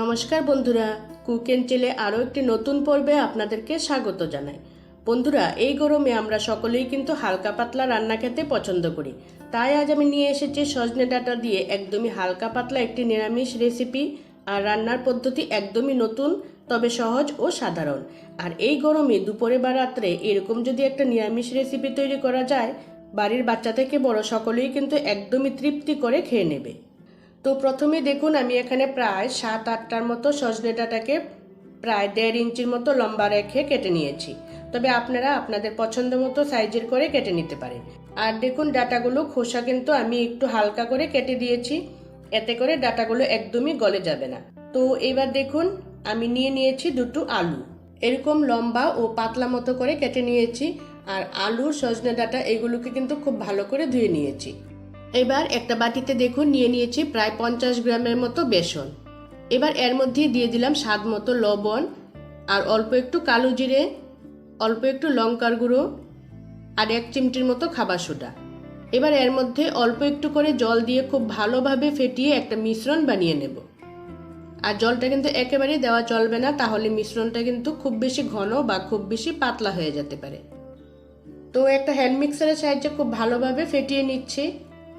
নমস্কার বন্ধুরা, cook and চেলে আরও একটি নতুন পর্বে আপনাদেরকে স্বাগত জানাই। বন্ধুরা, এই গরমে আমরা সকলেই কিন্তু হালকা পাতলা রান্না খেতে পছন্দ করি। তাই আজ আমি নিয়ে এসেছি সজনে ডাটা দিয়ে একদমই হালকা পাতলা একটি নিরামিষ রেসিপি আর রান্নার পদ্ধতি একদমই নতুন, তবে সহজ ও সাধারণ। আর এই গরমে দুপুরে বা রাত্রে এরকম যদি একটা নিরামিষ রেসিপি তৈরি করা যায়, বাড়ির বাচ্চা থেকে বড় সকলেই কিন্তু একদমই তৃপ্তি করে খেয়ে নেবে। তো প্রথমে দেখুন, আমি এখানে প্রায় সাত, আটটার মতো সজনে ডাঁটাকে প্রায় দেড় ইঞ্চির মতো লম্বা রেখে কেটে নিয়েছি। তবে আপনারা আপনাদের পছন্দ মতো সাইজের করে কেটে নিতে পারেন। আর দেখুন, ডাটাগুলো খোসা কিন্তু আমি একটু হালকা করে কেটে দিয়েছি। এতে করে ডাটাগুলো একদমই গলে যাবে না। তো এবার দেখুন, আমি নিয়ে নিয়েছি দুটো আলু। এরকম লম্বা ও পাতলা মতো করে কেটে নিয়েছি। আর আলু সজনে ডাটা এগুলোকে কিন্তু খুব ভালো করে ধুয়ে নিয়েছি। এবার একটা বাটিতে দেখুন, নিয়ে নিয়েছি প্রায় পঞ্চাশ গ্রামের মতো বেসন। এবার এর মধ্যে দিয়ে দিলাম স্বাদ মতো লবণ, আর অল্প একটু কালো জিরে, অল্প একটু লঙ্কার গুঁড়ো, আর এক চিমটির মতো খাবার সোডা। এবার এর মধ্যে অল্প একটু করে জল দিয়ে খুব ভালোভাবে ফেটিয়ে একটা মিশ্রণ বানিয়ে নেব। আর জলটা কিন্তু একেবারেই দেওয়া চলবে না, তাহলে মিশ্রণটা কিন্তু খুব বেশি ঘন বা খুব বেশি পাতলা হয়ে যেতে পারে। তো একটা হ্যান্ড মিক্সারের সাহায্যে খুব ভালোভাবে ফেটিয়ে নিচ্ছি।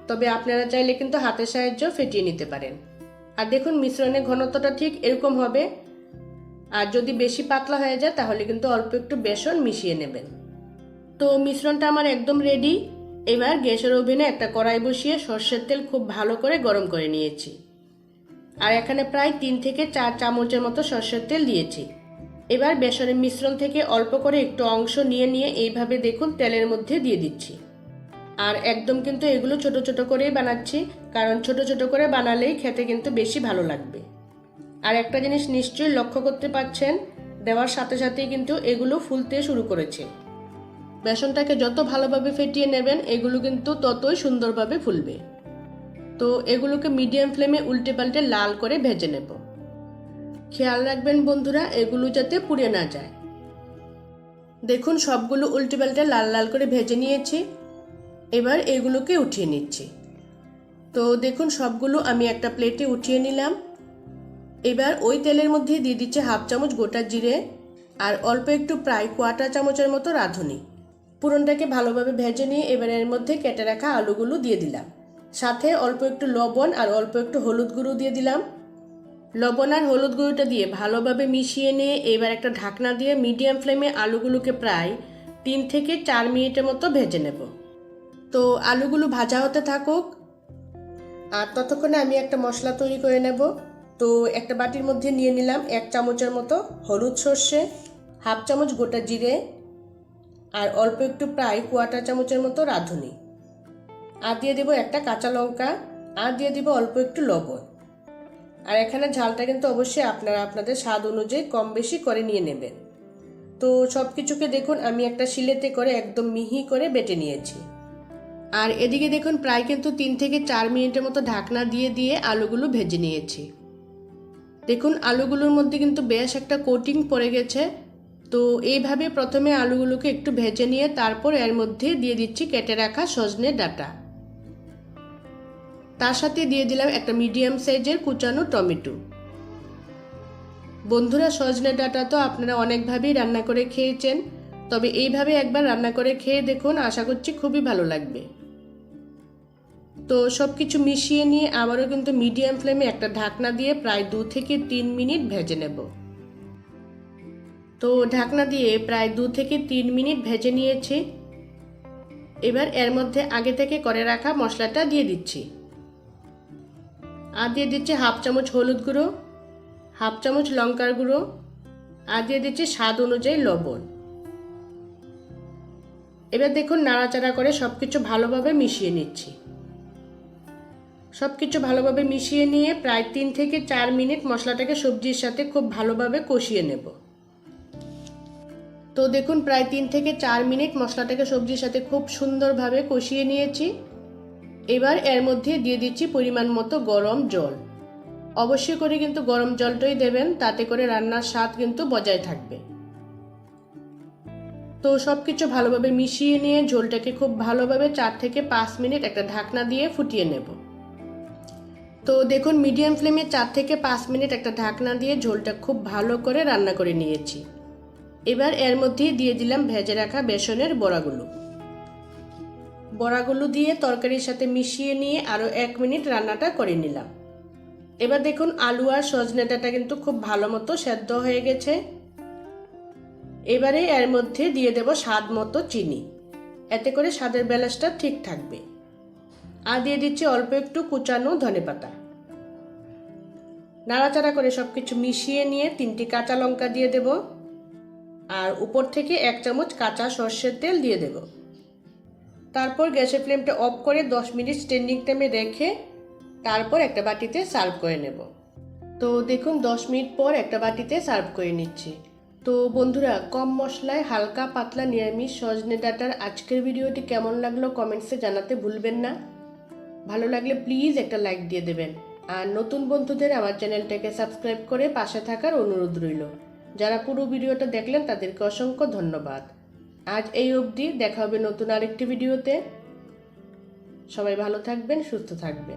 তবে আপনারা চাইলে কিন্তু হাতের সাহায্যেও ফেটিয়ে নিতে পারেন। আর দেখুন, মিশ্রণের ঘনত্বটা ঠিক এরকম হবে। আর যদি বেশি পাতলা হয়ে যায়, তাহলে কিন্তু অল্প একটু বেসন মিশিয়ে নেবেন। তো মিশ্রণটা আমার একদম রেডি এবার গ্যাসের ওভেনে একটা কড়াই বসিয়ে সর্ষের তেল খুব ভালো করে গরম করে নিয়েছি। আর এখানে প্রায় তিন থেকে চার চামচের মতো সর্ষের তেল দিয়েছি। এবার বেসনের মিশ্রণ থেকে অল্প করে একটু অংশ নিয়ে নিয়ে এইভাবে দেখুন তেলের মধ্যে দিয়ে দিচ্ছি। আর একদম কিন্তু এগুলো ছোট ছোট করেই বানাচ্ছি, কারণ ছোট ছোট করে বানালেই খেতে কিন্তু বেশি ভালো লাগবে। আর একটা জিনিস নিশ্চয়ই লক্ষ্য করতে পাচ্ছেন দেওয়ার সাথে সাথেই কিন্তু এগুলো ফুলতে শুরু করেছে। বেসনটাকে যত ভালোভাবে ফেটিয়ে নেবেন, এগুলো কিন্তু ততই সুন্দরভাবে ফুলবে। তো এগুলোকে মিডিয়াম ফ্লেমে উল্টে পাল্টে লাল করে ভেজে নেব। খেয়াল রাখবেন বন্ধুরা, এগুলো যাতে পুড়ে না যায়। দেখুন, সবগুলো উল্টে পাল্টে লাল লাল করে ভেজে নিয়েছি। এবার এগুলোকে উঠিয়ে নিচ্ছি। তো দেখুন, সবগুলো আমি একটা প্লেটে উঠিয়ে নিলাম। এবার ওই তেলের মধ্যে দিয়ে দিচ্ছে হাফ চামচ গোটা জিরে আর অল্প একটু প্রায় কোয়াটা চামচের মতো রাঁধুনি। পুরনটাকে ভালোভাবে ভেজে নিয়ে এবার এর মধ্যে কেটে রাখা আলুগুলো দিয়ে দিলাম। সাথে অল্প একটু লবণ আর অল্প একটু হলুদ গুঁড়ো দিয়ে দিলাম। লবণ আর হলুদ গুঁড়োটা দিয়ে ভালোভাবে মিশিয়ে নিয়ে এবার একটা ঢাকনা দিয়ে মিডিয়াম ফ্লেমে আলুগুলোকে প্রায় তিন থেকে চার মিনিটের মতো ভেজে নেব। তো আলুগুলো ভাজা হতে থাকুক। আর ততক্ষণে আমি একটা মশলা তৈরি করে নেব। তো একটা বাটির মধ্যে নিয়ে নিলাম এক চামচের মতো হলুদ সর্ষে, হাফ চামচ গোটা জিরে আর অল্প একটু প্রায় কোয়াটা চামচের মতো রাঁধুনি। আর দিয়ে দেবো একটা কাঁচা লঙ্কা আর দিয়ে দিব অল্প একটু লবণ। আর এখানে ঝালটা কিন্তু অবশ্যই আপনারা আপনাদের স্বাদ অনুযায়ী কম বেশি করে নিয়ে নেবেন। তো সব কিছুকে দেখুন, আমি একটা শিলেতে করে একদম মিহি করে বেটে নিয়েছি। আর এদিকে দেখুন, প্রায় কিন্তু তিন থেকে চার মিনিটের মতো ঢাকনা দিয়ে দিয়ে আলুগুলো ভেজে নিয়েছি। দেখুন, আলুগুলোর মধ্যে কিন্তু বেশ একটা কোটিং পড়ে গেছে। তো এইভাবে প্রথমে আলুগুলোকে একটু ভেজে নিয়ে তারপর এর মধ্যে দিয়ে দিচ্ছি কেটে রাখা সজনে ডাটা। তার সাথে দিয়ে দিলাম একটা মিডিয়াম সাইজের কুচানো টমেটো। বন্ধুরা, সজনে ডাটা তো আপনারা অনেকভাবেই রান্না করে খেয়েছেন। তবে এইভাবে একবার রান্না করে খেয়ে দেখুন, আশা করছি খুবই ভালো লাগবে। তো সব কিছু মিশিয়ে নিয়ে আবারও কিন্তু মিডিয়াম ফ্লেমে একটা ঢাকনা দিয়ে প্রায় দু থেকে তিন মিনিট ভেজে নেব। তো ঢাকনা দিয়ে প্রায় দু থেকে তিন মিনিট ভেজে নিয়েছি। এবার এর মধ্যে আগে থেকে করে রাখা মশলাটা দিয়ে দিচ্ছি। আর দিয়ে দিচ্ছি হাফ চামচ হলুদ গুঁড়ো, হাফ চামচ লঙ্কার গুঁড়ো, আর দিয়ে দিচ্ছি স্বাদ অনুযায়ী লবণ। এবার দেখুন নাড়াচাড়া করে সব কিছু ভালোভাবে মিশিয়ে নিচ্ছি। সব কিছু ভালোভাবে মিশিয়ে নিয়ে প্রায় তিন থেকে চার মিনিট মশলাটাকে সবজির সাথে খুব ভালোভাবে কষিয়ে নেব। তো দেখুন, প্রায় তিন থেকে চার মিনিট মশলাটাকে সবজির সাথে খুব সুন্দরভাবে কষিয়ে নিয়েছি। এবার এর মধ্যে দিয়ে দিচ্ছি পরিমাণ মতো গরম জল। অবশ্যই করে কিন্তু গরম জলটাই দেবেন, তাতে করে রান্নার স্বাদ কিন্তু বজায় থাকবে। তো সব কিছু ভালোভাবে মিশিয়ে নিয়ে ঝোলটাকে খুব ভালোভাবে চার থেকে পাঁচ মিনিট একটা ঢাকনা দিয়ে ফুটিয়ে নেব। তো দেখুন মিডিয়াম ফ্লেমে চার থেকে পাঁচ মিনিট একটা ঢাকনা দিয়ে ঝোলটা খুব ভালো করে রান্না করে নিয়েছি। এবার এর মধ্যেই দিয়ে দিলাম ভেজে রাখা বেসনের বড়াগুলো। বড়াগুলো দিয়ে তরকারির সাথে মিশিয়ে নিয়ে আরও এক মিনিট রান্নাটা করে নিলাম। এবার দেখুন, আলু আর সজনে ডাঁটা কিন্তু খুব ভালো মতো সেদ্ধ হয়ে গেছে। এবারে এর মধ্যে দিয়ে দেব স্বাদ মতো চিনি। এতে করে স্বাদের ব্যালেন্সটা ঠিক থাকবে। আর দিয়ে দিচ্ছি অল্প একটু কুচানো ধনেপাতা নাড়াচাড়া করে সব কিছু মিশিয়ে নিয়ে তিনটি কাঁচা লঙ্কা দিয়ে দেব। আর উপর থেকে এক চামচ কাঁচা সর্ষের তেল দিয়ে দেব। তারপর গ্যাসের ফ্লেমটা অফ করে দশ মিনিট স্ট্যান্ডিং টাইমে রেখে তারপর একটা বাটিতে সার্ভ করে নেব। তো দেখুন, দশ মিনিট পর একটা বাটিতে সার্ভ করে নিচ্ছি। তো বন্ধুরা, কম মশলায় হালকা পাতলা নিরামিষ সজনে ডাটার আজকের ভিডিওটি কেমন লাগল কমেন্টসে জানাতে ভুলবেন না। ভালো লাগলে প্লিজ একটা লাইক দিয়ে দেবেন। আর নতুন বন্ধুদের আমার চ্যানেলটাকে সাবস্ক্রাইব করে পাশে থাকার অনুরোধ রইল। যারা পুরো ভিডিওটা দেখলেন, তাদেরকে অসংখ্য ধন্যবাদ। আজ এই অবধি দেখা হবে নতুন আরেকটি ভিডিওতে। সবাই ভালো থাকবেন, সুস্থ থাকবেন।